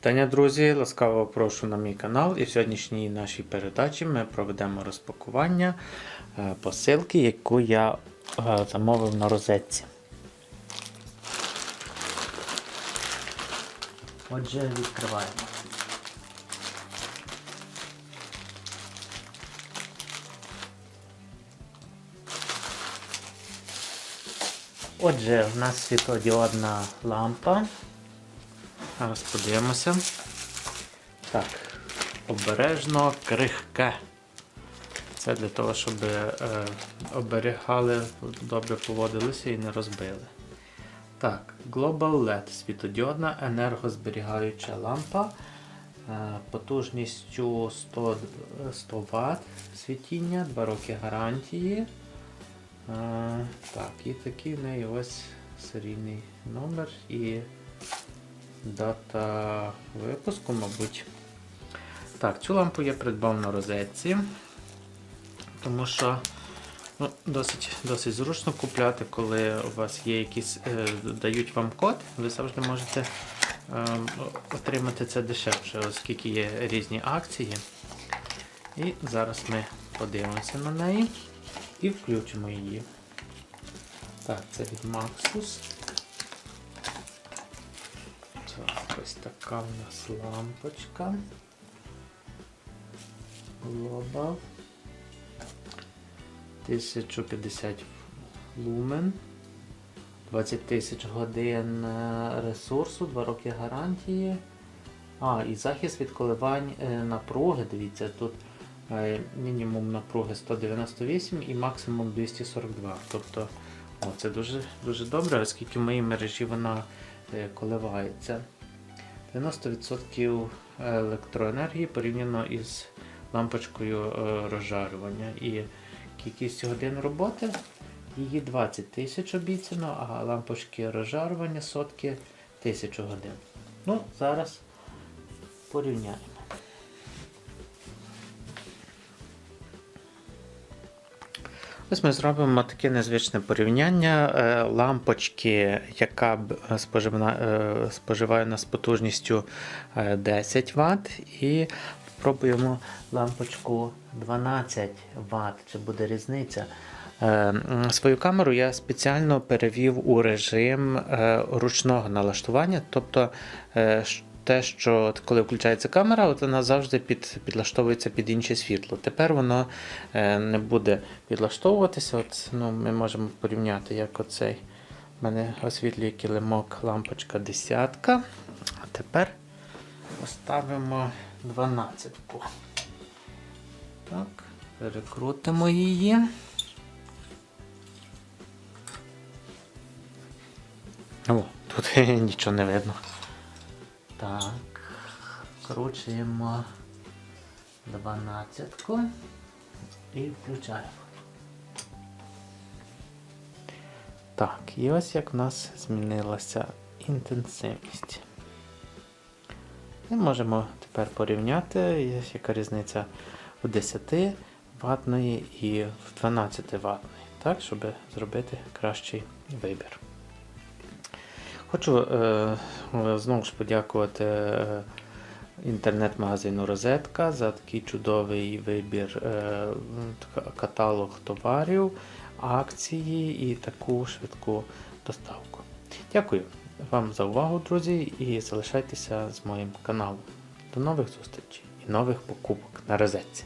Вітання, друзі! Ласкаво прошу на мій канал. І в сьогоднішній нашій передачі ми проведемо розпакування е, посилки, яку я е, замовив на розетці. Отже, відкриваємо. Отже, в нас світлодіодна лампа. Зараз подивимося. Так, обережно крихке. Це для того, щоб е, оберігали, добре поводилися і не розбили. Так, Global LED світодіодна енергозберігаюча лампа е, потужністю 100, 100 Вт світіння, 2 роки гарантії. Е, так, і такий в неї ось серійний номер і дата випуску, мабуть. Так, цю лампу я придбав на розетці, тому що ну, досить досить зручно купляти, коли у вас є якісь, е, дають вам код, ви завжди можете е, отримати це дешевше, оскільки є різні акції. І зараз ми подивимося на неї і включимо її. Так, це від Maxus. Ось така у нас лампочка. Global. 1050 люмен. 20 тисяч годин е, ресурсу, 2 роки гарантії. А, і захист від коливань е, напруги. Дивіться, тут е, мінімум напруги 198 і максимум 242. Тобто, о, це дуже, дуже добре, оскільки в моїй мережі вона коливається. 90% електроенергії порівняно із лампочкою е, розжарювання. І кількість годин роботи її 20 тисяч обіцяно, а лампочки розжарювання сотки 1000 годин. Ну, зараз порівняємо. Ось ми зробимо таке незвичне порівняння е, лампочки, яка споживна, е, споживає нас потужністю е, 10 Вт, і спробуємо лампочку 12 Вт, чи буде різниця. Е, Свою камеру я спеціально перевів у режим е, ручного налаштування, тобто е, те, що коли включається камера, от вона завжди під, підлаштовується під інше світло. Тепер воно е, не буде підлаштовуватися. От, ну, ми можемо порівняти, як оцей. У мене освітлює килимок лампочка десятка. А тепер поставимо 12. Так, перекрутимо її. О, тут нічого не видно. Так, вкручуємо 12 і включаємо. Так, і ось як в нас змінилася інтенсивність. Ми можемо тепер порівняти, яка різниця в 10 ватної і в 12 ватної, так, щоб зробити кращий вибір. Хочу е, знову ж подякувати е, інтернет-магазину Розетка за такий чудовий вибір е, каталог товарів, акції і таку швидку доставку. Дякую вам за увагу, друзі, і залишайтеся з моїм каналом. До нових зустрічей і нових покупок на розетці.